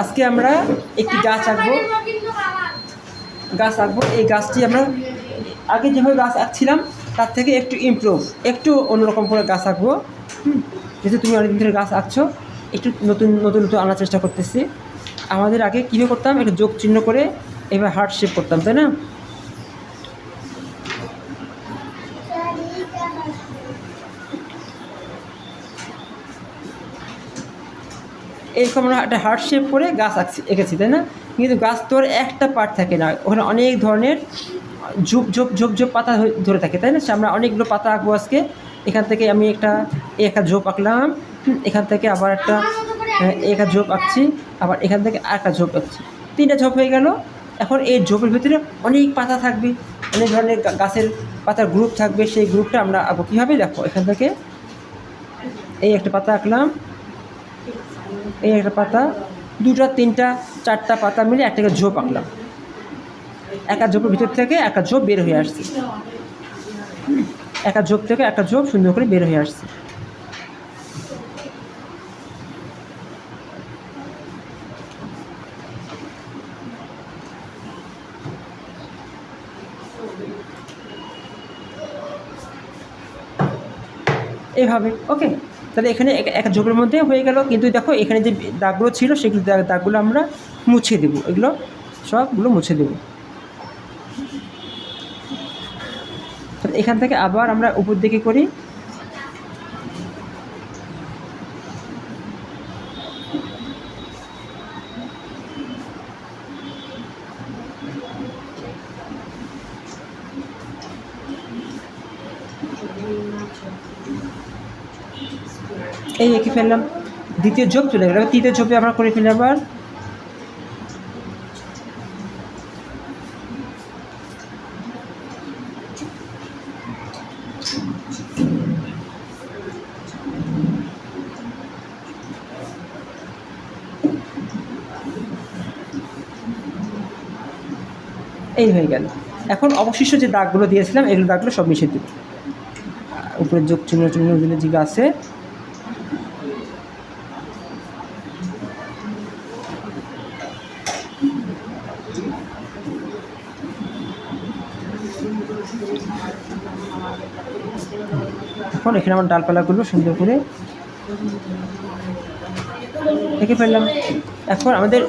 আজকে আমরা একটি গাছ আঁকবো। গাছ আঁকবো। এই গাছটি আমরা আগে যেভাবে গাছ আঁকছিলাম, তার থেকে একটু ইমপ্রুভ একটু অন্যরকম করে গাছ আঁকবো। যেহেতু তুমি অনেকদিন ধরে গাছ আঁকছো, একটু নতুন নতুন নতুন আনার চেষ্টা করতেছি। আমাদের আগে কীভাবে করতাম? একটু যোগ চিহ্ন করে এবার হার্ট শেপ করতাম, তাই না? এরকম আমরা একটা হার্ট শেপ করে গাছ আঁকছি এঁকেছি, তাই না? কিন্তু গাছ তোর একটা পার্ট থাকে না। ওখানে অনেক ধরনের ঝুপ, ঝোপ ঝোপ ঝোপ পাতা ধরে থাকে, তাই না? সে আমরা অনেকগুলো পাতা আঁকবো আজকে। এখান থেকে আমি একটা একটা ঝোপ আঁকলাম। এখান থেকে আবার একটা একটা ঝোপ আঁকছি। আবার এখান থেকে আর একটা ঝোপ আঁকছি। তিনটা ঝোপ হয়ে গেল। এখন এই ঝোপের ভিতরে অনেক পাতা থাকবে। অনেক ধরনের গাছের পাতার গ্রুপ থাকবে। সেই গ্রুপটা আমরা আঁকবো। কীভাবে? দেখো, এখান থেকে এই একটা পাতা আঁকলাম। এই একটা পাতা, দুটা, তিনটা, চারটা পাতা মিলে একটাকে ঝোপ আঁকলাম। একা ঝোপের ভিতর থেকে একটা ঝোপ বের হয়ে আসছে। একা ঝোপ থেকে একটা ঝোপ সুন্দর করে বের হয়ে আসছে। এভাবে ওকে তাহলে এখানে এক- ঝোপের মধ্যে হয়ে গেল। কিন্তু দেখো এখানে যে দাগগুলো ছিল, সেগুলো দাগগুলো আমরা মুছে দেবো। এগুলো সবগুলো মুছে দেবো। এখান থেকে আবার আমরা উপর দিকে করি। এই এঁকে ফেললাম দ্বিতীয় ঝোপ চলে গেল। এবার তৃতীয় ঝোপে আমরা করে ফেলি আবার। এই হয়ে গেল। এখন অবশিষ্ট যে দাগগুলো দিয়েছিলাম, এগুলো দাগগুলো সব মিশিয়ে দেবো। উপরে যোগ চিহ্ন চিহ্ন দিলে যেগুলো আছে। এখন এখানে আমার ডালপালাগুলো সুন্দর করে। এঁকে ফেললাম। এখন আমাদের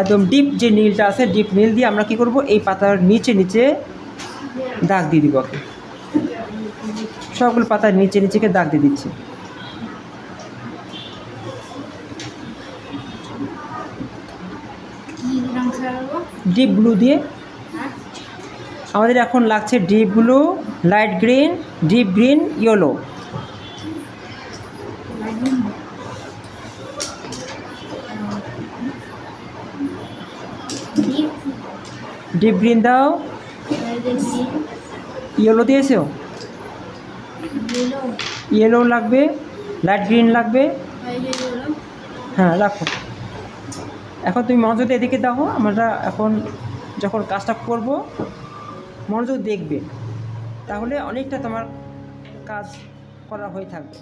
একদম ডিপ যে নীলটা আছে ডিপ নীল দিয়ে আমরা কি করব? এই পাতার নিচে নিচে দাগ দিয়ে দিব সবগুলো পাতার নিচে নিচেকে দাগ দিয়ে দিচ্ছি। ডিপ ব্লু দিয়ে। হ্যাঁ। আমাদের এখন লাগছে deep blue light green deep green yellow. Deep deep green দাও। ইয়েলো দিয়েছ? ইয়েলো লাগবে লাইট গ্রিন লাগবে। হ্যাঁ রাখো। এখন তুমি মনোযোগ এদিকে দাও আমরা এখন যখন কাজটা করব, মনোযোগ দেখবে। তাহলে অনেকটা তোমার কাজ করা হয়ে থাকবে।